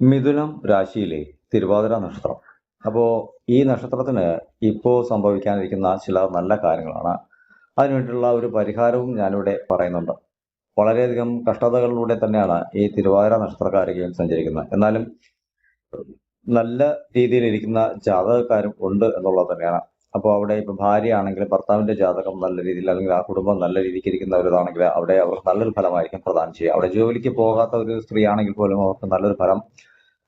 മിഥുനം രാശിയിലെ തിരുവാതിര നക്ഷത്രം. അപ്പോൾ ഈ നക്ഷത്രത്തിന് ഇപ്പോൾ സംഭവിക്കാനിരിക്കുന്ന ചില നല്ല കാര്യങ്ങളാണ്. അതിനുവേണ്ടിയുള്ള ഒരു പരിഹാരവും ഞാനിവിടെ പറയുന്നുണ്ട്. വളരെയധികം കഷ്ടതകളിലൂടെ തന്നെയാണ് ഈ തിരുവാതിര നക്ഷത്രക്കാരൊക്കെയും സഞ്ചരിക്കുന്നത്. എന്നാലും നല്ല രീതിയിലിരിക്കുന്ന ജാതകക്കാരും ഉണ്ട് എന്നുള്ളത് തന്നെയാണ്. അപ്പോൾ അവിടെ ഇപ്പം ഭാര്യ ആണെങ്കിൽ ഭർത്താവിന്റെ ജാതകം നല്ല രീതിയിൽ അല്ലെങ്കിൽ ആ കുടുംബം നല്ല രീതിക്ക് ഇരിക്കുന്നവരതാണെങ്കിൽ അവിടെ അവർക്ക് നല്ലൊരു ഫലമായിരിക്കും പ്രദാനം ചെയ്യുക. അവിടെ ജോലിക്ക് പോകാത്ത ഒരു സ്ത്രീ ആണെങ്കിൽ പോലും അവർക്ക് നല്ലൊരു ഫലം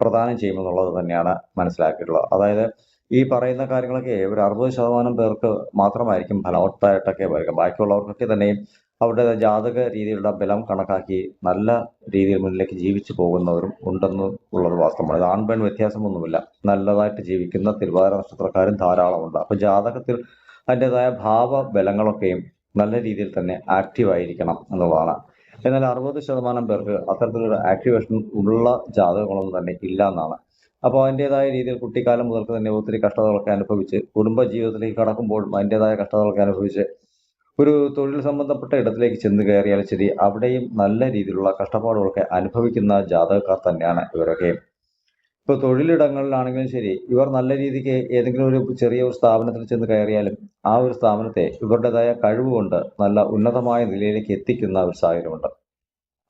പ്രദാനം ചെയ്യുമെന്നുള്ളത് തന്നെയാണ് മനസ്സിലാക്കിയിട്ടുള്ളത്. അതായത് ഈ പറയുന്ന കാര്യങ്ങളൊക്കെ ഒരു അറുപത് ശതമാനം പേർക്ക് മാത്രമായിരിക്കും ഫലവത്തായിട്ടൊക്കെ വരിക. ബാക്കിയുള്ളവർക്കൊക്കെ തന്നെയും അവരുടെ ജാതക രീതിയിലുള്ള ബലം കണക്കാക്കി നല്ല രീതിയിൽ മുന്നിലേക്ക് ജീവിച്ചു പോകുന്നവരും ഉണ്ടെന്ന് ഉള്ളത് വാസ്തവമാണ്. ഇത് ആൺപെൺ വ്യത്യാസമൊന്നുമില്ല. നല്ലതായിട്ട് ജീവിക്കുന്ന തിരുവാതിര നക്ഷത്രക്കാരും ധാരാളമുണ്ട്. അപ്പൊ ജാതകത്തിൽ അതിന്റെതായ ഭാവ ബലങ്ങളൊക്കെയും നല്ല രീതിയിൽ തന്നെ ആക്റ്റീവ് ആയിരിക്കണം എന്നുള്ളതാണ്. എന്നാൽ അറുപത് ശതമാനം പേർക്ക് അത്തരത്തിലൊരു ആക്ടിവേഷൻ ഉള്ള ജാതകങ്ങളൊന്നും തന്നെ ഇല്ല എന്നാണ് അപ്പോൾ അതിന്റെതായ രീതിയിൽ കുട്ടിക്കാലം മുതൽക്ക് തന്നെ ഒത്തിരി കഷ്ടതകളൊക്കെ അനുഭവിച്ച് കുടുംബ ജീവിതത്തിലേക്ക് കടക്കുമ്പോഴും അതിന്റെതായ കഷ്ടതകളൊക്കെ അനുഭവിച്ച് ഒരു തൊഴിൽ സംബന്ധപ്പെട്ട ഇടത്തിലേക്ക് ചെന്ന് കയറിയാലും ശരി അവിടെയും നല്ല രീതിയിലുള്ള കഷ്ടപ്പാടുകളൊക്കെ അനുഭവിക്കുന്ന ജാതകക്കാർ തന്നെയാണ് ഇവരൊക്കെ. ഇപ്പോൾ തൊഴിലിടങ്ങളിലാണെങ്കിലും ശരി ഇവർ നല്ല രീതിക്ക് ഏതെങ്കിലും ഒരു ചെറിയ ഒരു സ്ഥാപനത്തിൽ ചെന്ന് കയറിയാലും ആ ഒരു സ്ഥാപനത്തെ ഇവരുടേതായ കഴിവുകൊണ്ട് നല്ല ഉന്നതമായ നിലയിലേക്ക് എത്തിക്കുന്ന ഒരു സാഹചര്യമുണ്ട്.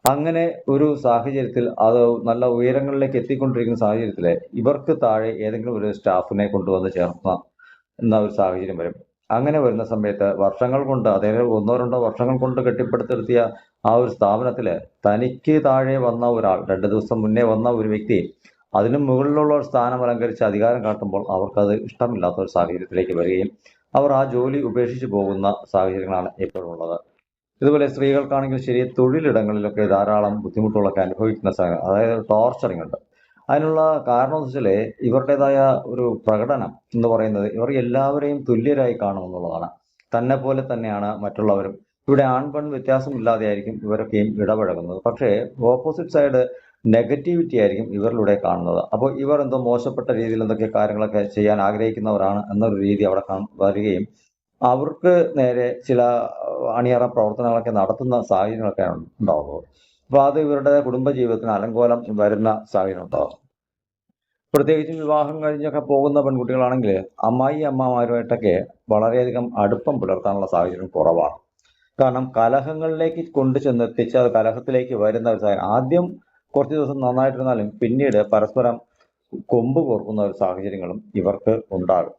അങ്ങനെ ഒരു സാഹചര്യത്തിൽ അത് നല്ല ഉയരങ്ങളിലേക്ക് എത്തിക്കൊണ്ടിരിക്കുന്ന സാഹചര്യത്തിൽ ഇവർക്ക് താഴെ ഏതെങ്കിലും ഒരു സ്റ്റാഫിനെ കൊണ്ടുവന്ന് ചേർന്ന എന്ന ഒരു സാഹചര്യം വരും. അങ്ങനെ വരുന്ന സമയത്ത് വർഷങ്ങൾ കൊണ്ട് അതായത് ഒന്നോ രണ്ടോ വർഷങ്ങൾ കൊണ്ട് കെട്ടിപ്പടുത്തിരുത്തിയ ആ ഒരു സ്ഥാപനത്തിൽ തനിക്ക് താഴെ വന്ന ഒരാൾ രണ്ട് ദിവസം മുന്നേ വന്ന ഒരു വ്യക്തി അതിനു മുകളിലുള്ള ഒരു സ്ഥാനം അലങ്കരിച്ച് അധികാരം കാട്ടുമ്പോൾ അവർക്കത് ഇഷ്ടമില്ലാത്ത ഒരു സാഹചര്യത്തിലേക്ക് വരികയും അവർ ആ ജോലി ഉപേക്ഷിച്ച് പോകുന്ന സാഹചര്യങ്ങളാണ് ഇപ്പോഴുള്ളത്. ഇതുപോലെ സ്ത്രീകൾക്കാണെങ്കിൽ ശരി തൊഴിലിടങ്ങളിലൊക്കെ ധാരാളം ബുദ്ധിമുട്ടുകളൊക്കെ അനുഭവിക്കുന്ന സാഹചര്യം അതായത് ടോർച്ചറിങ് ഉണ്ട്. അതിനുള്ള കാരണം എന്ന് വെച്ചാൽ ഇവരുടേതായ ഒരു പ്രകടനം എന്ന് പറയുന്നത് ഇവർ എല്ലാവരെയും തുല്യരായി കാണുമെന്നുള്ളതാണ് തന്നെ പോലെ തന്നെയാണ് മറ്റുള്ളവരും. ഇവിടെ ആൺപെൺ വ്യത്യാസമില്ലാതെ ആയിരിക്കും ഇവരൊക്കെയും ഇടപഴകുന്നത്. പക്ഷേ ഓപ്പോസിറ്റ് സൈഡ് നെഗറ്റിവിറ്റി ആയിരിക്കും ഇവരിലൂടെ കാണുന്നത്. അപ്പോൾ ഇവർ എന്തോ മോശപ്പെട്ട രീതിയിൽ എന്തൊക്കെ കാര്യങ്ങളൊക്കെ ചെയ്യാൻ ആഗ്രഹിക്കുന്നവരാണ് എന്നൊരു രീതി അവിടെ വരികയും അവർക്ക് നേരെ ചില അണിയറ പ്രവർത്തനങ്ങളൊക്കെ നടത്തുന്ന സാഹചര്യങ്ങളൊക്കെ ഉണ്ടാവുന്നത് അപ്പോൾ അത് ഇവരുടെ കുടുംബജീവിതത്തിന് അലങ്കോലം വരുന്ന സാഹചര്യം ഉണ്ടാവും പ്രത്യേകിച്ചും വിവാഹം കഴിഞ്ഞൊക്കെ പോകുന്ന പെൺകുട്ടികളാണെങ്കിൽ അമ്മായി അമ്മമാരുമായിട്ടൊക്കെ വളരെയധികം അടുപ്പം പുലർത്താനുള്ള സാഹചര്യം കുറവാണ്. കാരണം കലഹങ്ങളിലേക്ക് കൊണ്ടു ചെന്നെത്തിച്ച് അത് കലഹത്തിലേക്ക് വരുന്ന ഒരു സാഹചര്യം. ആദ്യം കുറച്ച് ദിവസം നന്നായിട്ടിരുന്നാലും പിന്നീട് പരസ്പരം കൊമ്പ് കോർക്കുന്ന ഒരു സാഹചര്യങ്ങളും ഇവർക്ക് ഉണ്ടാകും.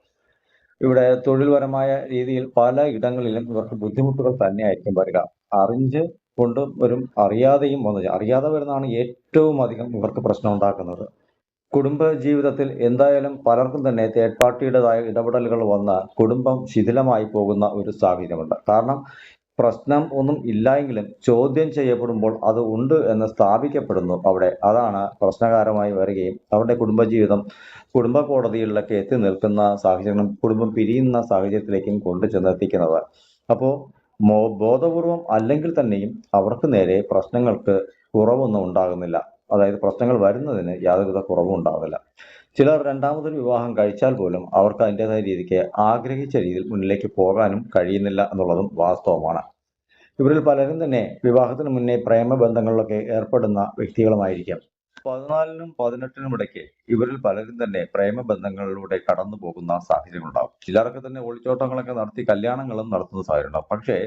ഇവിടെ തൊഴിൽപരമായ രീതിയിൽ പല ഇടങ്ങളിലും ഇവർക്ക് ബുദ്ധിമുട്ടുകൾ തന്നെയായിരിക്കും വരിക. അറിഞ്ഞ് കൊണ്ട് വരും അറിയാതെയും വന്നു അറിയാതെ വരുന്നതാണ് ഏറ്റവും അധികം ഇവർക്ക് പ്രശ്നം ഉണ്ടാക്കുന്നത്. കുടുംബ ജീവിതത്തിൽ എന്തായാലും പലർക്കും തന്നെ തേർഡ് പാർട്ടിയുടേതായ ഇടപെടലുകൾ വന്ന് കുടുംബം ശിഥിലമായി പോകുന്ന ഒരു സാഹചര്യമുണ്ട്. കാരണം പ്രശ്നം ഒന്നും ഇല്ലായെങ്കിലും ചോദ്യം ചെയ്യപ്പെടുമ്പോൾ അത് ഉണ്ട് എന്ന് സ്ഥാപിക്കപ്പെടുന്നു അവിടെ. അതാണ് പ്രശ്നകാരമായി വരികയും അവരുടെ കുടുംബജീവിതം കുടുംബ കോടതികളിലൊക്കെ എത്തി നിൽക്കുന്ന സാഹചര്യം കുടുംബം പിരിയുന്ന സാഹചര്യത്തിലേക്കും കൊണ്ടു ചെന്നെത്തിക്കുന്നത്. അപ്പോൾ ബോധപൂർവം അല്ലെങ്കിൽ തന്നെയും അവർക്ക് നേരെ പ്രശ്നങ്ങൾക്ക് കുറവൊന്നും ഉണ്ടാകുന്നില്ല. അതായത് പ്രശ്നങ്ങൾ വരുന്നതിന് യാതൊരുവിധ കുറവും ഉണ്ടാകുന്നില്ല. ചിലർ രണ്ടാമതൊരു വിവാഹം കഴിച്ചാൽ പോലും അവർക്ക് അതിന്റെതായ രീതിക്ക് ആഗ്രഹിച്ച രീതിയിൽ മുന്നിലേക്ക് പോകാനും കഴിയുന്നില്ല എന്നുള്ളതും വാസ്തവമാണ്. ഇവരിൽ പലരും തന്നെ വിവാഹത്തിന് മുന്നേ പ്രേമബന്ധങ്ങളിലൊക്കെ ഏർപ്പെടുന്ന വ്യക്തികളുമായിരിക്കാം. പതിനാലിനും പതിനെട്ടിനും ഇടയ്ക്ക് ഇവരിൽ പലരും തന്നെ പ്രേമബന്ധങ്ങളിലൂടെ കടന്നു പോകുന്ന സാഹചര്യങ്ങളുണ്ടാവും ചിലർക്ക് തന്നെ ഒളിച്ചോട്ടങ്ങളൊക്കെ നടത്തി കല്യാണങ്ങളും നടത്തുന്ന സാഹചര്യം ഉണ്ടാവും പക്ഷേ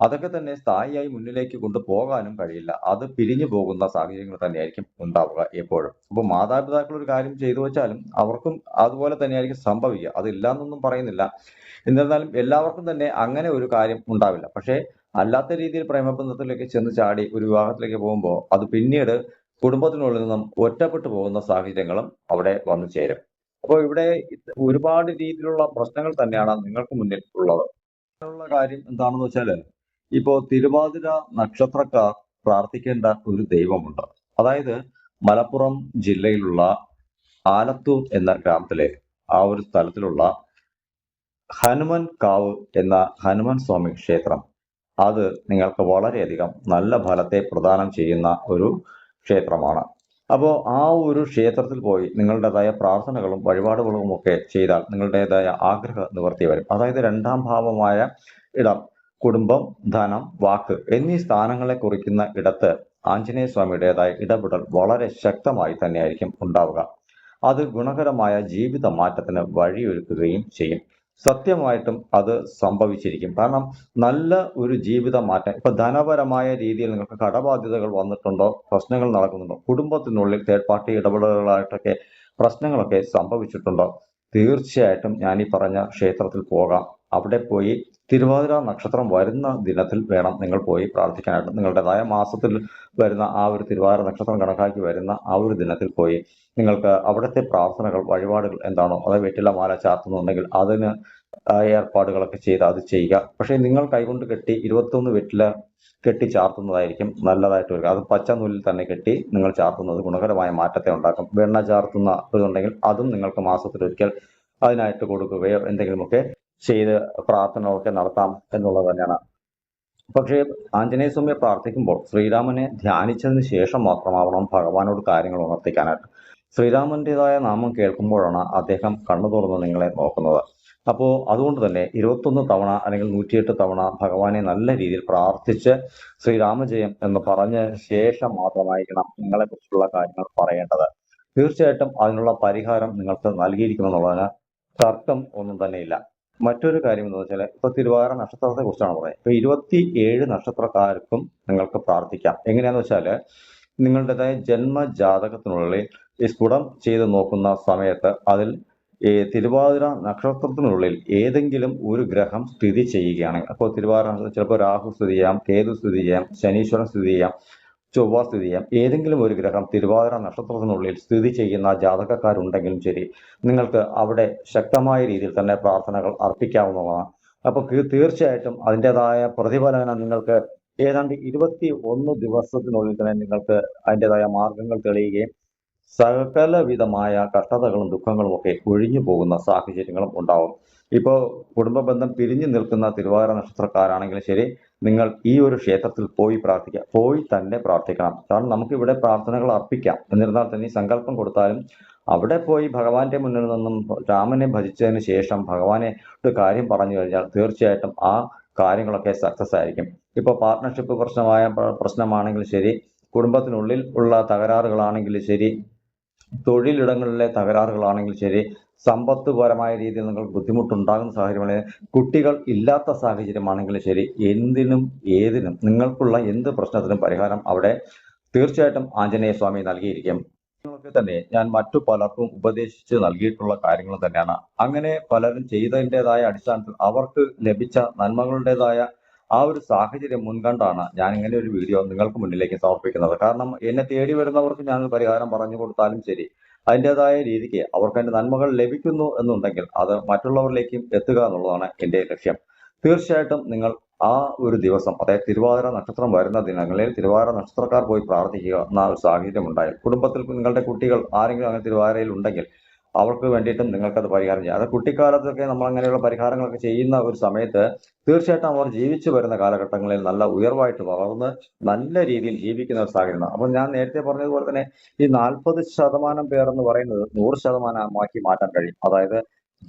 അതൊക്കെ തന്നെ സ്ഥായിയായി മുന്നിലേക്ക് കൊണ്ടുപോകാനും കഴിയില്ല. അത് പിരിഞ്ഞു പോകുന്ന സാഹചര്യങ്ങൾ തന്നെയായിരിക്കും ഉണ്ടാവുക എപ്പോഴും. അപ്പോൾ മാതാപിതാക്കൾ ഒരു കാര്യം ചെയ്തു വെച്ചാലും അവർക്കും അതുപോലെ തന്നെയായിരിക്കും സംഭവിക്കുക. അതില്ല എന്നൊന്നും പറയുന്നില്ല. എന്നിരുന്നാലും എല്ലാവർക്കും തന്നെ അങ്ങനെ ഒരു കാര്യം ഉണ്ടാവില്ല. പക്ഷേ അല്ലാത്ത രീതിയിൽ പ്രേമബന്ധത്തിലേക്ക് ചെന്ന് ചാടി ഒരു വിവാഹത്തിലേക്ക് പോകുമ്പോൾ അത് പിന്നീട് കുടുംബത്തിനുള്ളിൽ നിന്നും ഒറ്റപ്പെട്ടു പോകുന്ന സാഹചര്യങ്ങളും അവിടെ വന്നു ചേരും. അപ്പോൾ ഇവിടെ ഒരുപാട് രീതിയിലുള്ള പ്രശ്നങ്ങൾ തന്നെയാണ് നിങ്ങൾക്ക് മുന്നിൽ ഉള്ളത്. ഉള്ള കാര്യം എന്താണെന്ന് വെച്ചാൽ ഇപ്പോൾ തിരുവാതിര നക്ഷത്രക്കാർ പ്രാർത്ഥിക്കേണ്ട ഒരു ദൈവമുണ്ട്. അതായത് മലപ്പുറം ജില്ലയിലുള്ള ആലത്തൂർ എന്ന ഗ്രാമത്തിലെ ആ ഒരു സ്ഥലത്തിലുള്ള ഹനുമൻ കാവ് എന്ന ഹനുമൻ സ്വാമി ക്ഷേത്രം. അത് നിങ്ങൾക്ക് വളരെയധികം നല്ല ഫലത്തെ പ്രദാനം ചെയ്യുന്ന ഒരു ക്ഷേത്രമാണ്. അപ്പോൾ ആ ഒരു ക്ഷേത്രത്തിൽ പോയി നിങ്ങളുടേതായ പ്രാർത്ഥനകളും വഴിപാടുകളും ഒക്കെ ചെയ്താൽ നിങ്ങളുടേതായ ആഗ്രഹ നിവർത്തി വരും. അതായത് രണ്ടാം ഭാവമായ ഇടം കുടുംബം ധനം വാക്ക് എന്നീ സ്ഥാനങ്ങളെ കുറിക്കുന്ന ഇടത്ത് ആഞ്ജനേയ സ്വാമിയുടേതായ ഇടപെടൽ വളരെ ശക്തമായി തന്നെയായിരിക്കും ഉണ്ടാവുക. അത് ഗുണകരമായ ജീവിത മാറ്റത്തിന് വഴിയൊരുക്കുകയും ചെയ്യും. സത്യമായിട്ടും അത് സംഭവിച്ചിരിക്കും. കാരണം നല്ല ഒരു ജീവിത മാറ്റം ഇപ്പൊ ധനപരമായ രീതിയിൽ നിങ്ങൾക്ക് കടബാധ്യതകൾ വന്നിട്ടുണ്ടോ? പ്രശ്നങ്ങൾ നടക്കുന്നുണ്ടോ? കുടുംബത്തിനുള്ളിൽ തേർഡ് പാർട്ടി ഇടപെടലുകളായിട്ടൊക്കെ പ്രശ്നങ്ങളൊക്കെ സംഭവിച്ചിട്ടുണ്ടോ? തീർച്ചയായിട്ടും ഞാൻ ഈ പറഞ്ഞ ക്ഷേത്രത്തിൽ പോകാം. അവിടെ പോയി തിരുവാതിര നക്ഷത്രം വരുന്ന ദിനത്തിൽ വേണം നിങ്ങൾ പോയി പ്രാർത്ഥിക്കാനായിട്ട്. നിങ്ങളുടേതായ മാസത്തിൽ വരുന്ന ആ ഒരു തിരുവാതിര നക്ഷത്രം കണക്കാക്കി വരുന്ന ആ ഒരു ദിനത്തിൽ പോയി നിങ്ങൾക്ക് അവിടുത്തെ പ്രാർത്ഥനകൾ വഴിപാടുകൾ എന്താണോ അത് വെറ്റില മാല ചാർത്തുന്നുണ്ടെങ്കിൽ അതിന് ഏർപ്പാടുകളൊക്കെ ചെയ്ത് അത് ചെയ്യുക. പക്ഷേ നിങ്ങൾ കൈകൊണ്ട് കെട്ടി ഇരുപത്തൊന്ന് വെറ്റില കെട്ടി ചാർത്തുന്നതായിരിക്കും നല്ലതായിട്ട് വരിക. അത് പച്ച നൂലിൽ തന്നെ കെട്ടി നിങ്ങൾ ചാർത്തുന്നത് ഗുണകരമായ മാറ്റത്തെ ഉണ്ടാക്കും. വെണ്ണ ചാർത്തുന്ന ഇതുണ്ടെങ്കിൽ അതും നിങ്ങൾക്ക് മാസത്തിലൊരിക്കൽ അതിനായിട്ട് കൊടുക്കുകയോ എന്തെങ്കിലുമൊക്കെ ചെയ്ത് പ്രാർത്ഥനകളൊക്കെ നടത്താം എന്നുള്ളത് തന്നെയാണ്. പക്ഷേ ആഞ്ജനേയ സ്വാമിയെ പ്രാർത്ഥിക്കുമ്പോൾ ശ്രീരാമനെ ധ്യാനിച്ചതിന് ശേഷം മാത്രമാവണം ഭഗവാനോട് കാര്യങ്ങൾ ഉണർത്തിക്കാനായിട്ട്. ശ്രീരാമന്റേതായ നാമം കേൾക്കുമ്പോഴാണ് അദ്ദേഹം കണ്ണു തുറന്ന് നിങ്ങളെ നോക്കുന്നത്. അപ്പോൾ അതുകൊണ്ട് തന്നെ ഇരുപത്തൊന്ന് തവണ അല്ലെങ്കിൽ നൂറ്റിയെട്ട് തവണ ഭഗവാനെ നല്ല രീതിയിൽ പ്രാർത്ഥിച്ച് ശ്രീരാമജയം എന്ന് പറഞ്ഞ ശേഷം മാത്രമായിരിക്കണം നിങ്ങളെക്കുറിച്ചുള്ള കാര്യങ്ങൾ പറയേണ്ടത്. തീർച്ചയായിട്ടും അതിനുള്ള പരിഹാരം നിങ്ങൾക്ക് നൽകിയിരിക്കുമെന്നുള്ളതിന് തർക്കം ഒന്നും തന്നെയില്ല. മറ്റൊരു കാര്യം എന്ന് വെച്ചാൽ ഇപ്പൊ തിരുവാറ നക്ഷത്രത്തെ കുറിച്ചാണ് പറയുന്നത്. ഇപ്പൊ ഇരുപത്തി ഏഴ് നക്ഷത്രക്കാർക്കും നിങ്ങൾക്ക് പ്രാർത്ഥിക്കാം. എങ്ങനെയാന്ന് വെച്ചാൽ നിങ്ങളുടേതായ ജന്മജാതകത്തിനുള്ളിൽ ഈ സ്ഫുടം ചെയ്ത് നോക്കുന്ന സമയത്ത് അതിൽ ഈ തിരുവാതിര നക്ഷത്രത്തിനുള്ളിൽ ഏതെങ്കിലും ഒരു ഗ്രഹം സ്ഥിതി ചെയ്യുകയാണെങ്കിൽ അപ്പോൾ തിരുവാതിര നക്ഷത്രം ചിലപ്പോൾ രാഹു സ്ഥിതി ചെയ്യാം കേതു സ്ഥിതി ചെയ്യാം ശനീശ്വരൻ സ്ഥിതി ചെയ്യാം ചൊവ്വ സ്ഥിതി ചെയ്യാം ഏതെങ്കിലും ഒരു ഗ്രഹം തിരുവാതിര നക്ഷത്രത്തിനുള്ളിൽ സ്ഥിതി ചെയ്യുന്ന ജാതകക്കാരുണ്ടെങ്കിലും ശരി നിങ്ങൾക്ക് അവിടെ ശക്തമായ രീതിയിൽ തന്നെ പ്രാർത്ഥനകൾ അർപ്പിക്കാവുന്നതാണ്. അപ്പോൾ തീർച്ചയായിട്ടും അതിന്റെതായ പ്രതിഫലനം നിങ്ങൾക്ക് ഏതാണ്ട് ഇരുപത്തി ഒന്ന് ദിവസത്തിനുള്ളിൽ തന്നെ നിങ്ങൾക്ക് അതിന്റെതായ മാർഗങ്ങൾ തെളിയുകയും സകലവിധമായ കഷ്ടതകളും ദുഃഖങ്ങളും ഒക്കെ ഒഴിഞ്ഞു പോകുന്ന സാഹചര്യങ്ങളും ഉണ്ടാവും. ഇപ്പോൾ കുടുംബ ബന്ധം പിരിഞ്ഞു നിൽക്കുന്ന തിരുവാതിര നക്ഷത്രക്കാരാണെങ്കിലും ശരി നിങ്ങൾ ഈ ഒരു ക്ഷേത്രത്തിൽ പോയി പ്രാർത്ഥിക്കുക പോയി തന്നെ പ്രാർത്ഥിക്കണം. കാരണം നമുക്ക് ഇവിടെ പ്രാർത്ഥനകൾ അർപ്പിക്കാം. എന്നിരുന്നാൽ തന്നെ സങ്കല്പം കൊടുത്താലും അവിടെ പോയി ഭഗവാന്റെ മുന്നിൽ നിന്നും രാമനെ ഭജിച്ചതിന് ശേഷം ഭഗവാനെ ഒരു കാര്യം പറഞ്ഞു കഴിഞ്ഞാൽ തീർച്ചയായിട്ടും ആ കാര്യങ്ങളൊക്കെ സക്സസ് ആയിരിക്കും. ഇപ്പോൾ പാർട്ട്ണർഷിപ്പ് പ്രശ്നമായ പ്രശ്നമാണെങ്കിൽ ശരി കുടുംബത്തിനുള്ളിൽ ഉള്ള തകരാറുകളാണെങ്കിലും ശരി തൊഴിലിടങ്ങളിലെ തകരാറുകളാണെങ്കിൽ ശരി സമ്പത്ത് പരമായ രീതിയിൽ നിങ്ങൾ ബുദ്ധിമുട്ടുണ്ടാകുന്ന സാഹചര്യമാണെങ്കിൽ കുട്ടികൾ ഇല്ലാത്ത സാഹചര്യമാണെങ്കിലും ശരി എന്തിനും ഏതിനും നിങ്ങൾക്കുള്ള എന്ത് പ്രശ്നത്തിനും പരിഹാരം അവിടെ തീർച്ചയായിട്ടും ആഞ്ജനേയ സ്വാമി നൽകിയിരിക്കും. നിങ്ങൾക്ക് തന്നെ ഞാൻ മറ്റു പലർക്കും ഉപദേശിച്ച് നൽകിയിട്ടുള്ള കാര്യങ്ങൾ തന്നെയാണ്. അങ്ങനെ പലരും ചെയ്തതിന്റെതായ അടിസ്ഥാനത്തിൽ അവർക്ക് ലഭിച്ച നന്മകളുടേതായ ആ ഒരു സാഹചര്യം മുൻകണ്ടാണ് ഞാൻ ഇങ്ങനെ ഒരു വീഡിയോ നിങ്ങൾക്ക് മുന്നിലേക്ക് സമർപ്പിക്കുന്നത്. കാരണം എന്നെ തേടി വരുന്നവർക്ക് ഞാൻ പരിഹാരം പറഞ്ഞു കൊടുത്താലും ശരി. അതിന്റെതായ രീതിക്ക് അവർക്ക് എന്റെ നന്മകൾ ലഭിക്കുന്നു എന്നുണ്ടെങ്കിൽ അത് മറ്റുള്ളവരിലേക്കും എത്തുക എന്നുള്ളതാണ് എന്റെ ലക്ഷ്യം. തീർച്ചയായിട്ടും നിങ്ങൾ ആ ഒരു ദിവസം അതായത് തിരുവാതിര നക്ഷത്രം വരുന്ന ദിനങ്ങളിൽ തിരുവാതിര നക്ഷത്രക്കാർ പോയി പ്രാർത്ഥിക്കുക എന്ന ഒരു സാഹചര്യം ഉണ്ടായാൽ കുടുംബത്തിൽ നിങ്ങളുടെ കുട്ടികൾ ആരെങ്കിലും അങ്ങനെ തിരുവാതിരയിൽ ഉണ്ടെങ്കിൽ അവർക്ക് വേണ്ടിയിട്ടും നിങ്ങൾക്കത് പരിഹാരം ചെയ്യാം. അത് കുട്ടിക്കാലത്തൊക്കെ നമ്മൾ അങ്ങനെയുള്ള പരിഹാരങ്ങളൊക്കെ ചെയ്യുന്ന ഒരു സമയത്ത് തീർച്ചയായിട്ടും അവർ ജീവിച്ചു വരുന്ന കാലഘട്ടങ്ങളിൽ നല്ല ഉയർവായിട്ട് വളർന്ന് നല്ല രീതിയിൽ ജീവിക്കുന്ന ഒരു സാഹചര്യമാണ്. അപ്പോൾ ഞാൻ നേരത്തെ പറഞ്ഞതുപോലെ തന്നെ ഈ നാൽപ്പത് ശതമാനം പേർ എന്ന് പറയുന്നത് നൂറ് ശതമാനമാക്കി മാറ്റാൻ കഴിയും. അതായത്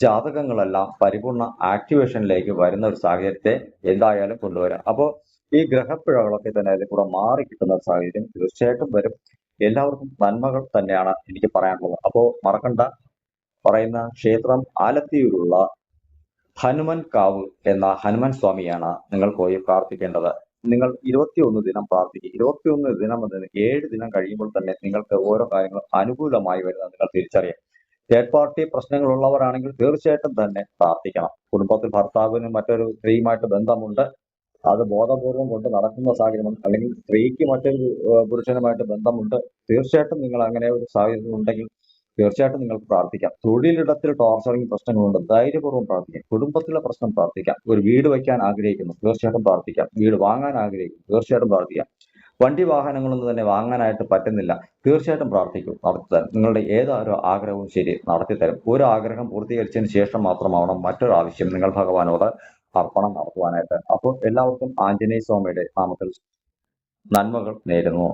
ജാതകങ്ങളെല്ലാം പരിപൂർണ ആക്ടിവേഷനിലേക്ക് വരുന്ന ഒരു സാഹചര്യത്തെ എന്തായാലും കൊണ്ടുവരാം. അപ്പോൾ ഈ ഗ്രഹപ്പിഴകളൊക്കെ തന്നെ അതിൽ കൂടെ മാറി കിട്ടുന്ന സാഹചര്യം തീർച്ചയായിട്ടും വരും. എല്ലാവർക്കും നന്മകൾ തന്നെയാണ് എനിക്ക് പറയാനുള്ളത്. അപ്പോൾ മറക്കണ്ട. പറയുന്ന ക്ഷേത്രം ആലത്തിയൂരുള്ള ഹനുമൻ കാവ് എന്ന ഹനുമാൻ സ്വാമിയാണ് നിങ്ങൾ പോയി പ്രാർത്ഥിക്കേണ്ടത്. നിങ്ങൾ ഇരുപത്തിയൊന്ന് ദിനം പ്രാർത്ഥിക്കുക ഇരുപത്തിയൊന്ന് ദിനം എന്നത് ഏഴ് ദിനം കഴിയുമ്പോൾ തന്നെ നിങ്ങൾക്ക് ഓരോ കാര്യങ്ങളും അനുകൂലമായി വരുന്നത് നിങ്ങൾ തിരിച്ചറിയാം തേർഡ് പാർട്ടി പ്രശ്നങ്ങളുള്ളവരാണെങ്കിൽ തീർച്ചയായിട്ടും തന്നെ പ്രാർത്ഥിക്കണം. കുടുംബത്തിൽ ഭർത്താവിനും മറ്റൊരു സ്ത്രീയുമായിട്ട് ബന്ധമുണ്ട്. അത് ബോധപൂർവം കൊണ്ട് നടക്കുന്ന സാഹചര്യമുണ്ട് അല്ലെങ്കിൽ സ്ത്രീക്ക് മറ്റൊരു പുരുഷനുമായിട്ട് ബന്ധമുണ്ട്. തീർച്ചയായിട്ടും നിങ്ങൾ അങ്ങനെ ഒരു സാഹചര്യം ഉണ്ടെങ്കിൽ തീർച്ചയായിട്ടും നിങ്ങൾക്ക് പ്രാർത്ഥിക്കാം. തൊഴിലിടത്തിൽ ടോർച്ചറിങ് പ്രശ്നങ്ങളുണ്ട്. ധൈര്യപൂർവം പ്രാർത്ഥിക്കാം. കുടുംബത്തിലെ പ്രശ്നം പ്രാർത്ഥിക്കാം. ഒരു വീട് വയ്ക്കാൻ ആഗ്രഹിക്കുന്നു. തീർച്ചയായിട്ടും പ്രാർത്ഥിക്കാം. വീട് വാങ്ങാൻ ആഗ്രഹിക്കുന്നു. തീർച്ചയായിട്ടും പ്രാർത്ഥിക്കാം. വണ്ടി വാഹനങ്ങളൊന്നും തന്നെ വാങ്ങാനായിട്ട് പറ്റുന്നില്ല. തീർച്ചയായിട്ടും പ്രാർത്ഥിക്കും. നടത്തിത്തരും. നിങ്ങളുടെ ഏതൊരു ആഗ്രഹവും ശരി നടത്തിത്തരും. ഒരു ആഗ്രഹം പൂർത്തീകരിച്ചതിന് ശേഷം മാത്രമാവണം മറ്റൊരു ആവശ്യം നിങ്ങൾ ഭഗവാനോട് അർപ്പണം നടത്തുവാനായിട്ട്. അപ്പോൾ എല്ലാവർക്കും ആഞ്ജനേയ സ്വാമിയുടെ നാമത്തിൽ നന്മകൾ നേരുന്നു.